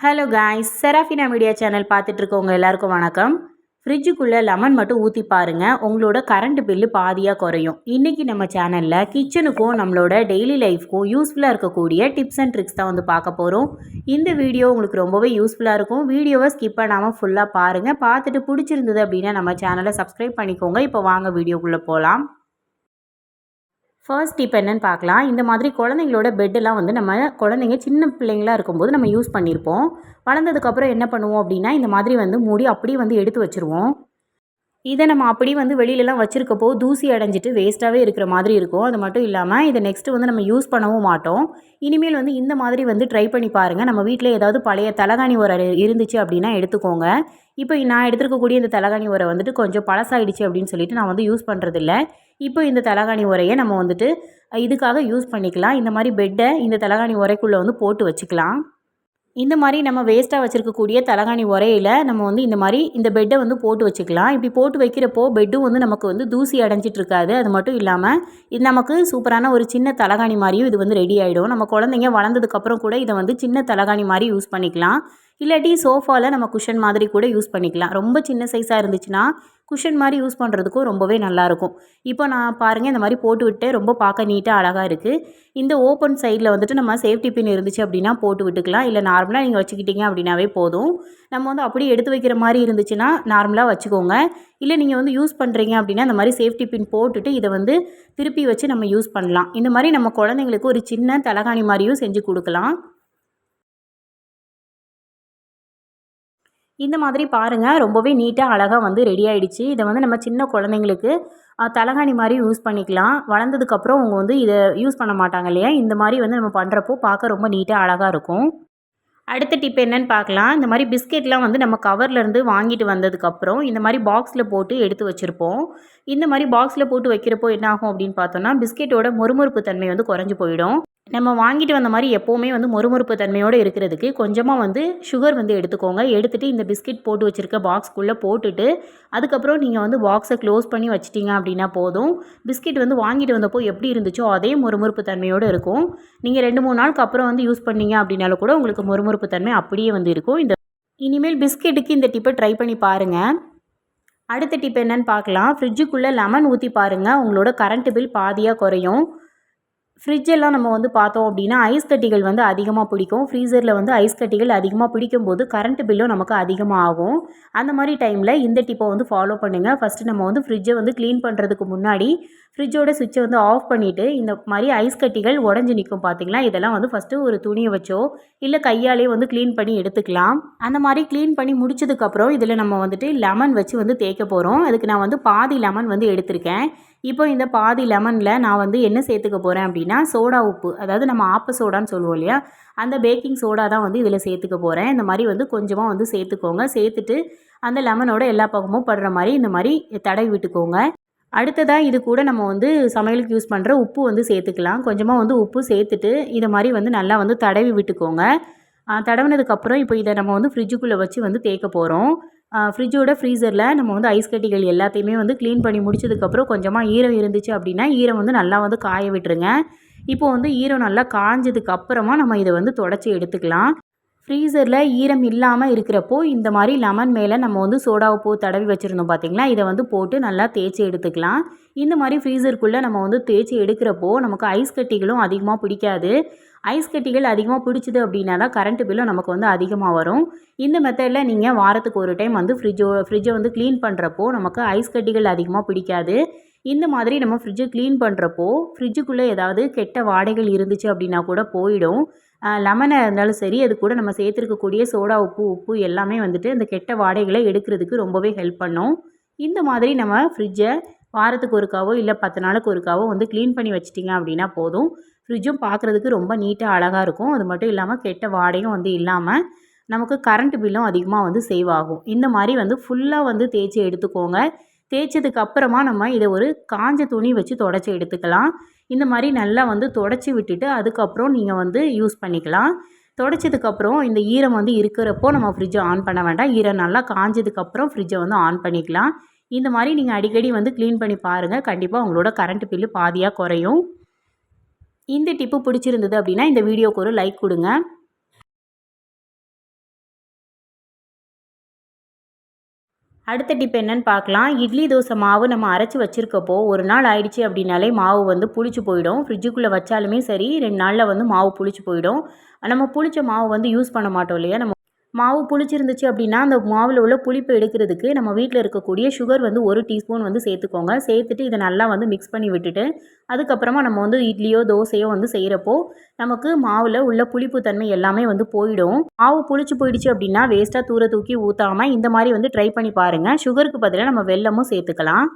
Hello guys Serafina media channel பார்த்துட்ருக்கவங்க எல்லாருக்கும் வணக்கம். ஃப்ரிட்ஜுக்குள்ளே lemon மட்டும் ஊற்றி பாருங்கள் உங்களோட கரண்ட் பில்லு பாதியாக குறையும். இன்றைக்கி நம்ம சேனலில் கிச்சனுக்கும் நம்மளோட டெய்லி லைஃப்க்கும் யூஸ்ஃபுல்லாக இருக்கக்கூடிய டிப்ஸ் அண்ட் ட்ரிக்ஸ் தான் வந்து பார்க்க போகிறோம் இந்த வீடியோ உங்களுக்கு ரொம்பவே யூஸ்ஃபுல்லாக இருக்கும். வீடியோவை ஸ்கிப் பண்ணாமல் ஃபுல்லாக பாருங்கள் பார்த்துட்டு பிடிச்சிருந்தது அப்படின்னா நம்ம சேனலை சப்ஸ்கிரைப் பண்ணிக்கோங்க. இப்போ வாங்க வீடியோக்குள்ளே போகலாம் ஃபர்ஸ்ட் டிப் என்னென்னு பார்க்கலாம். இந்த மாதிரி குழந்தைங்களோட பெட்டெல்லாம் வந்து நம்ம குழந்தைங்க சின்ன பிள்ளைங்களாக இருக்கும்போது நம்ம யூஸ் பண்ணியிருப்போம் வளர்ந்ததுக்கப்புறம் என்ன பண்ணுவோம் அப்படின்னா இந்த மாதிரி வந்து மூடி அப்படியே வந்து எடுத்து வச்சுருவோம். இதை நம்ம அப்படியே வந்து வெளியிலலாம் வச்சுருக்கப்போ தூசி அடைஞ்சிட்டு வேஸ்ட்டாகவே இருக்கிற மாதிரி இருக்கும். அது மட்டும் இல்லாமல் இதை நெக்ஸ்ட்டு வந்து நம்ம யூஸ் பண்ணவும் மாட்டோம். இனிமேல் வந்து இந்த மாதிரி வந்து ட்ரை பண்ணி பாருங்கள் நம்ம வீட்டில் ஏதாவது பழைய தலகாணி உரம் இருந்துச்சு அப்படின்னா எடுத்துக்கோங்க. இப்போ நான் எடுத்துருக்கக்கூடிய இந்த தலகாணி உரை வந்துட்டு கொஞ்சம் பழசாயிடுச்சு அப்படின்னு சொல்லிட்டு நான் வந்து யூஸ் பண்ணுறதில்ல இப்போ இந்த தலகாணி உரையை நம்ம வந்துட்டு இதுக்காக யூஸ் பண்ணிக்கலாம். இந்த மாதிரி பெட்டை இந்த தலகாணி உரைக்குள்ளே வந்து போட்டு வச்சுக்கலாம். இந்த மாதிரி நம்ம வேஸ்ட்டாக வச்சுருக்கக்கூடிய தலகாணி உரையில் நம்ம வந்து இந்த மாதிரி இந்த பெட்டை வந்து போட்டு வச்சுக்கலாம். இப்படி போட்டு வைக்கிறப்போ பெட்டும் வந்து நமக்கு வந்து தூசி அடைஞ்சிட்டு இருக்காது அது மட்டும் இல்லாமல் இது நமக்கு சூப்பரான ஒரு சின்ன தலகாணி மாதிரியும் இது வந்து ரெடி ஆகிடும் நம்ம குழந்தைங்க வளர்ந்ததுக்கப்புறம் கூட இதை வந்து சின்ன தலகாணி மாதிரி யூஸ் பண்ணிக்கலாம். இல்லாட்டி சோஃபாவில் நம்ம குஷன் மாதிரி கூட யூஸ் பண்ணிக்கலாம். ரொம்ப சின்ன சைஸாக இருந்துச்சுன்னா குஷன் மாதிரி யூஸ் பண்ணுறதுக்கும் ரொம்பவே நல்லாயிருக்கும் இப்போ நான் பாருங்கள் இந்த மாதிரி போட்டு விட்டு ரொம்ப பார்க்க நீட்டாக அழகாக இருக்குது இந்த ஓப்பன் சைடில் வந்துட்டு நம்ம சேஃப்டி பின் இருந்துச்சு அப்படின்னா போட்டு விட்டுக்கலாம். இல்லை நார்மலாக நீங்கள் வச்சுக்கிட்டீங்க அப்படின்னாவே போதும். நம்ம வந்து அப்படியே எடுத்து வைக்கிற மாதிரி இருந்துச்சுன்னா நார்மலாக வச்சுக்கோங்க. இல்லை நீங்கள் வந்து யூஸ் பண்ணுறீங்க அப்படின்னா இந்த மாதிரி சேஃப்டி பின் போட்டுட்டு இதை வந்து திருப்பி வச்சு நம்ம யூஸ் பண்ணலாம். இந்த மாதிரி நம்ம குழந்தைங்களுக்கு ஒரு சின்ன தலகாணி மாதிரியும் செஞ்சு கொடுக்கலாம். இந்த மாதிரி பாருங்கள் ரொம்பவே நீட்டாக அழகாக வந்து ரெடி ஆகிடுச்சு இதை வந்து நம்ம சின்ன குழந்தைங்களுக்கு தலகாணி மாதிரி யூஸ் பண்ணிக்கலாம். வளர்ந்ததுக்கப்புறம் அவங்க வந்து இதை யூஸ் பண்ண மாட்டாங்க இல்லையா? இந்த மாதிரி வந்து நம்ம பண்ணுறப்போ பார்க்க ரொம்ப நீட்டாக அழகாக இருக்கும். அடுத்த டிப் என்னென்னு பார்க்கலாம். இந்த மாதிரி பிஸ்கெட்லாம் வந்து நம்ம கவர்லேருந்து வாங்கிட்டு வந்ததுக்கப்புறம் இந்த மாதிரி பாக்ஸில் போட்டு எடுத்து வச்சுருப்போம். இந்த மாதிரி பாக்ஸில் போட்டு வைக்கிறப்போ என்ன ஆகும் அப்படின்னு பார்த்தோன்னா பிஸ்கெட்டோட மொறுமொறுப்பு தன்மை வந்து குறைஞ்சி போயிடும். நம்ம வாங்கிட்டு வந்த மாதிரி எப்போவுமே வந்து மொறுமொறுப்பு தன்மையோடு இருக்கிறதுக்கு கொஞ்சமாக வந்து சுகர் வந்து எடுத்துக்கோங்க. எடுத்துகிட்டு இந்த பிஸ்கெட் போட்டு வச்சுருக்க பாக்ஸ்க்குள்ளே போட்டுட்டு அதுக்கப்புறம் நீங்கள் வந்து பாக்ஸை க்ளோஸ் பண்ணி வச்சிட்டிங்க அப்படின்னா போதும். பிஸ்கெட் வந்து வாங்கிட்டு வந்தப்போ எப்படி இருந்துச்சோ அதே மொறுமொறுப்பு தன்மையோடு இருக்கும். நீங்கள் ரெண்டு மூணு நாளுக்கு அப்புறம் வந்து யூஸ் பண்ணீங்க அப்படின்னாலும் கூட உங்களுக்கு மொறுமொறுப்பு தன்மை அப்படியே வந்து இருக்கும். இந்த இனிமேல் பிஸ்கெட்டுக்கு இந்த டிப்பை ட்ரை பண்ணி பாருங்கள் அடுத்த டிப் என்னென்னு பார்க்கலாம். ஃப்ரிட்ஜுக்குள்ளே லெமன் ஊற்றி பாருங்கள் உங்களோட கரண்ட் பில் பாதியாக குறையும். ஃப்ரிட்ஜெல்லாம் நம்ம வந்து பார்த்தோம் அப்படின்னா ஐஸ் கட்டிகள் வந்து அதிகமாக பிடிக்கும். ஃப்ரீசரில் வந்து ஐஸ் கட்டிகள் அதிகமாக பிடிக்கும் போது கரண்ட் பில்லும் நமக்கு அதிகமாக ஆகும் அந்த மாதிரி டைமில் இந்த டிப்பை வந்து ஃபாலோ பண்ணுங்கள் ஃபஸ்ட்டு நம்ம வந்து ஃப்ரிட்ஜை வந்து க்ளீன் பண்ணுறதுக்கு முன்னாடி ஃப்ரிட்ஜோட சுவிட்சை வந்து ஆஃப் பண்ணிவிட்டு இந்த மாதிரி ஐஸ் கட்டிகள் உடஞ்சி நிற்கும் பார்த்திங்களா? இதெல்லாம் வந்து ஃபஸ்ட்டு ஒரு துணியை வச்சோ இல்லை கையாலே வந்து க்ளீன் பண்ணி எடுத்துக்கலாம். அந்த மாதிரி க்ளீன் பண்ணி முடிச்சதுக்கப்புறம் இதில் நம்ம வந்துட்டு லெமன் வச்சு வந்து தேய்க்க போகிறோம் அதுக்கு நான் வந்து பாதி லெமன் வந்து எடுத்திருக்கேன். இப்போ இந்த பாதி லெமனில் நான் வந்து என்ன சேர்த்துக்க போகிறேன் அப்படின்னா சோடா உப்பு. அதாவது நம்ம ஆப்ப சோடான்னு சொல்லுவோம் இல்லையா? அந்த பேக்கிங் சோடா தான் வந்து இதில் சேர்த்துக்க போகிறேன் இந்த மாதிரி வந்து கொஞ்சமாக வந்து சேர்த்துக்கோங்க. சேர்த்துட்டு அந்த லெமனோட எல்லா பக்கமும் படுற மாதிரி இந்த மாதிரி தடவி விட்டுக்கோங்க. அடுத்ததாக இது கூட நம்ம வந்து சமையலுக்கு யூஸ் பண்ணுற உப்பு வந்து சேர்த்துக்கலாம். கொஞ்சமாக வந்து உப்பு சேர்த்துட்டு இதை மாதிரி வந்து நல்லா வந்து தடவி விட்டுக்கோங்க. தடவினதுக்கப்புறம் இப்போ இதை நம்ம வந்து ஃப்ரிட்ஜுக்குள்ளே வச்சு வந்து தேய்க்க போகிறோம் ஃப்ரிட்ஜோட ஃப்ரீசரில் நம்ம வந்து ஐஸ் கட்டிகள் எல்லாத்தையுமே வந்து க்ளீன் பண்ணி முடிச்சதுக்கப்புறம் கொஞ்சமாக ஈரம் இருந்துச்சு அப்படின்னா ஈரம் வந்து நல்லா வந்து காய விட்டுருங்க. இப்போ வந்து ஈரம் நல்லா காஞ்சதுக்கு அப்புறமா நம்ம இதை வந்து தொடச்சி எடுத்துக்கலாம். ஃப்ரீசரில் ஈரம் இல்லாமல் இருக்கிறப்போ இந்த மாதிரி லெமன் மேலே நம்ம வந்து சோடா உப்பு தடவி வச்சுருந்தோம் பார்த்திங்களா இதை வந்து போட்டு நல்லா தேய்ச்சி எடுத்துக்கலாம். இந்த மாதிரி ஃப்ரீசருக்குள்ளே நம்ம வந்து தேய்ச்சி எடுக்கிறப்போ நமக்கு ஐஸ் கட்டிகளும் அதிகமாக பிடிக்காது. ஐஸ் கட்டிகள் அதிகமாக பிடிச்சிது அப்படின்னா தான் கரண்ட் பில்லும் நமக்கு வந்து அதிகமாக வரும். இந்த மெத்தடில் நீங்கள் வாரத்துக்கு ஒரு டைம் வந்து ஃப்ரிட்ஜோ ஃப்ரிட்ஜை வந்து க்ளீன் பண்ணுறப்போ நமக்கு ஐஸ் கட்டிகள் அதிகமாக பிடிக்காது. இந்த மாதிரி நம்ம ஃப்ரிட்ஜை க்ளீன் பண்ணுறப்போ ஃப்ரிட்ஜுக்குள்ளே ஏதாவது கெட்ட வாடைகள் இருந்துச்சு அப்படின்னா கூட போயிடும். லெமனாக இருந்தாலும் சரி அது கூட நம்ம சேர்த்துருக்கக்கூடிய சோடா உப்பு உப்பு எல்லாமே வந்துட்டு அந்த கெட்ட வாடைகளை எடுக்கிறதுக்கு ரொம்பவே ஹெல்ப் பண்ணும். இந்த மாதிரி நம்ம ஃப்ரிட்ஜை வாரத்துக்கு ஒருக்காவோ இல்லை பத்து நாளுக்கு ஒருக்காவோ வந்து க்ளீன் பண்ணி வச்சிட்டிங்க அப்படின்னா போதும். ஃப்ரிட்ஜும் பார்க்குறதுக்கு ரொம்ப நீட்டாக அழகாக இருக்கும். அது மட்டும் இல்லாமல் கெட்ட வாடையும் வந்து இல்லாமல் நமக்கு கரண்ட் பில்லும் அதிகமாக வந்து சேவ் ஆகும். இந்த மாதிரி வந்து ஃபுல்லாக வந்து தேய்ச்சி எடுத்துக்கோங்க. தேய்ச்சதுக்கு அப்புறமா நம்ம இதை ஒரு காஞ்ச துணி வச்சு தொடச்சி எடுத்துக்கலாம். இந்த மாதிரி நல்லா வந்து தொடச்சி விட்டுட்டு அதுக்கப்புறம் நீங்கள் வந்து யூஸ் பண்ணிக்கலாம். தொடச்சதுக்கப்புறம் இந்த ஈரம் வந்து இருக்கிறப்போ நம்ம ஃப்ரிட்ஜை ஆன் பண்ண வேண்டாம். ஈரம் நல்லா காஞ்சதுக்கப்புறம் ஃப்ரிட்ஜை வந்து ஆன் பண்ணிக்கலாம். இந்த மாதிரி நீங்கள் அடிக்கடி வந்து க்ளீன் பண்ணி பாருங்கள் கண்டிப்பாக உங்களோட கரண்ட் பில்லு பாதியாக குறையும். இந்த டிப்பு பிடிச்சிருந்தது அப்படின்னா இந்த வீடியோக்கு ஒரு லைக் கொடுங்க. அடுத்த டிப் என்னன்னு பார்க்கலாம். இட்லி தோசை மாவு நம்ம அரைச்சி வச்சுருக்கப்போ ஒரு நாள் ஆயிடுச்சு அப்படின்னாலே மாவு வந்து புளிச்சு போயிடும். ஃப்ரிட்ஜுக்குள்ளே வச்சாலுமே சரி ரெண்டு நாளில் வந்து மாவு புளிச்சு போயிடும். நம்ம புளிச்ச மாவு வந்து யூஸ் பண்ண மாட்டோம் இல்லையா? நம்ம மாவு புளிச்சிருந்துச்சு அப்படின்னா அந்த மாவில் உள்ள புளிப்பு எடுக்கிறதுக்கு நம்ம வீட்டில் இருக்கக்கூடிய சுகர் வந்து ஒரு டீஸ்பூன் வந்து சேர்த்துக்கோங்க. சேர்த்துட்டு இதை நல்லா வந்து மிக்ஸ் பண்ணி விட்டுட்டு அதுக்கப்புறமா நம்ம வந்து இட்லியோ தோசையோ வந்து செய்கிறப்போ நமக்கு மாவில் உள்ள புளிப்பு தன்மை எல்லாமே வந்து போயிடும். மாவு புளிச்சு போயிடுச்சு அப்படின்னா வேஸ்ட்டாக தூர தூக்கி ஊற்றாமல் இந்த மாதிரி வந்து ட்ரை பண்ணி பாருங்கள் சுகருக்கு பதிலாக நம்ம வெல்லமும் சேர்த்துக்கலாம்.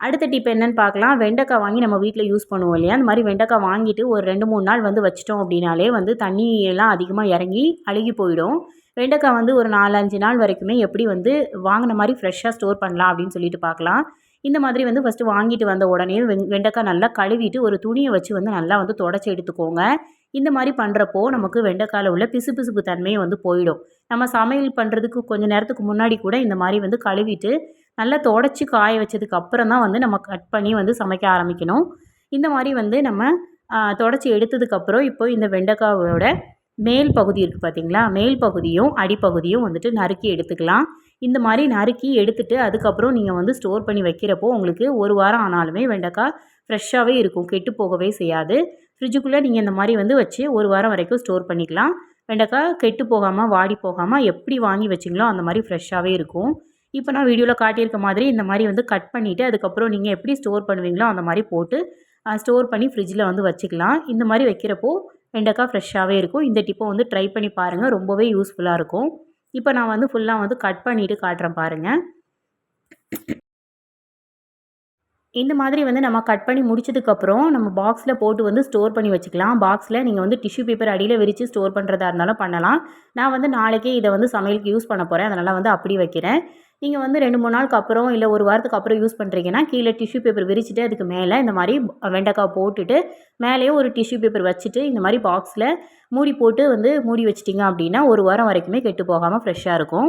அடுத்த டிப் என்னன்னு பார்க்கலாம். வெண்டைக்காய் வாங்கி நம்ம வீட்டில் யூஸ் பண்ணுவோம் இல்லையா? அந்த மாதிரி வெண்டைக்காய் வாங்கிட்டு ஒரு ரெண்டு மூணு நாள் வந்து வச்சிட்டோம் அப்படின்னாலே வந்து தண்ணி எல்லாம் அதிகமாக இறங்கி அழுகி போயிடும். வெண்டைக்காய் வந்து ஒரு நாலஞ்சு நாள் வரைக்குமே எப்படி வந்து வாங்கின மாதிரி ஃப்ரெஷ்ஷாக ஸ்டோர் பண்ணலாம் அப்படின்னு சொல்லிட்டு பார்க்கலாம். இந்த மாதிரி வந்து ஃபஸ்ட்டு வாங்கிட்டு வந்த உடனே வெண்டைக்காய் நல்லா கழுவிட்டு ஒரு துணியை வச்சு வந்து நல்லா வந்து தொடச்சி எடுத்துக்கோங்க. இந்த மாதிரி பண்ணுறப்போ நமக்கு வெண்டைக்காயில் உள்ள பிசு பிசுப்பு தன்மையை வந்து போயிடும். நம்ம சமையல் பண்ணுறதுக்கு கொஞ்சம் நேரத்துக்கு முன்னாடி கூட இந்த மாதிரி வந்து கழுவிட்டு நல்லா தொடச்சி காய வச்சதுக்கு அப்புறம் தான் வந்து நம்ம கட் பண்ணி வந்து சமைக்க ஆரம்பிக்கணும். இந்த மாதிரி வந்து நம்ம தொடச்சி எடுத்ததுக்கப்புறம் இப்போ இந்த வெண்டைக்காயோட மேல் பகுதி இருக்குது பார்த்தீங்களா மேல் பகுதியும் அடிப்பகுதியும் வந்துட்டு நறுக்கி எடுத்துக்கலாம். இந்த மாதிரி நறுக்கி எடுத்துட்டு அதுக்கப்புறம் நீங்கள் வந்து ஸ்டோர் பண்ணி வைக்கிறப்போ உங்களுக்கு ஒரு வாரம் ஆனாலுமே வெண்டைக்காய் ஃப்ரெஷ்ஷாகவே இருக்கும் கெட்டு போகவே செய்யாது. ஃப்ரிட்ஜுக்குள்ளே நீங்கள் இந்த மாதிரி வந்து வச்சு ஒரு வாரம் வரைக்கும் ஸ்டோர் பண்ணிக்கலாம். வெண்டைக்காய் கெட்டு போகாமல் வாடி போகாமல் எப்படி வாங்கி வச்சிங்களோ அந்த மாதிரி ஃப்ரெஷ்ஷாகவே இருக்கும். இப்போ நான் வீடியோவில் காட்டியிருக்க மாதிரி இந்த மாதிரி வந்து கட் பண்ணிவிட்டு அதுக்கப்புறம் நீங்கள் எப்படி ஸ்டோர் பண்ணுவீங்களோ அந்த மாதிரி போட்டு ஸ்டோர் பண்ணி ஃப்ரிட்ஜில் வந்து வச்சுக்கலாம். இந்த மாதிரி வைக்கிறப்போ வெண்டைக்காய் ஃப்ரெஷ்ஷாகவே இருக்கும். இந்த டிப்பை வந்து ட்ரை பண்ணி பாருங்கள் ரொம்பவே யூஸ்ஃபுல்லாக இருக்கும். இப்போ நான் வந்து ஃபுல்லாக வந்து கட் பண்ணிவிட்டு காட்டுறேன் பாருங்கள் இந்த மாதிரி வந்து நம்ம கட் பண்ணி முடிச்சதுக்கப்புறம் நம்ம பாக்ஸில் போட்டு வந்து ஸ்டோர் பண்ணி வச்சுக்கலாம். பாக்ஸில் நீங்கள் வந்து டிஷ்யூ பேப்பர் அடியில் விரித்து ஸ்டோர் பண்ணுறதா இருந்தாலும் பண்ணலாம். நான் வந்து நாளைக்கே இதை வந்து சமையலுக்கு யூஸ் பண்ண போகிறேன் அதனால் வந்து அப்படி வைக்கிறேன். நீங்கள் வந்து ரெண்டு மூணு நாளுக்கு அப்புறம் இல்லை ஒரு வாரத்துக்கு அப்புறம் யூஸ் பண்ணுறீங்கன்னா கீழே டிஷ்யூ பேப்பர் விரிச்சிட்டு அதுக்கு மேலே இந்த மாதிரி வெண்டைக்காய் போட்டுட்டு மேலேயே ஒரு டிஷ்யூ பேப்பர் வச்சுட்டு இந்த மாதிரி பாக்ஸில் மூடி போட்டு வந்து மூடி வச்சிட்டிங்க அப்படின்னா ஒரு வாரம் வரைக்குமே கெட்டு போகாமல் ஃப்ரெஷ்ஷாக இருக்கும்.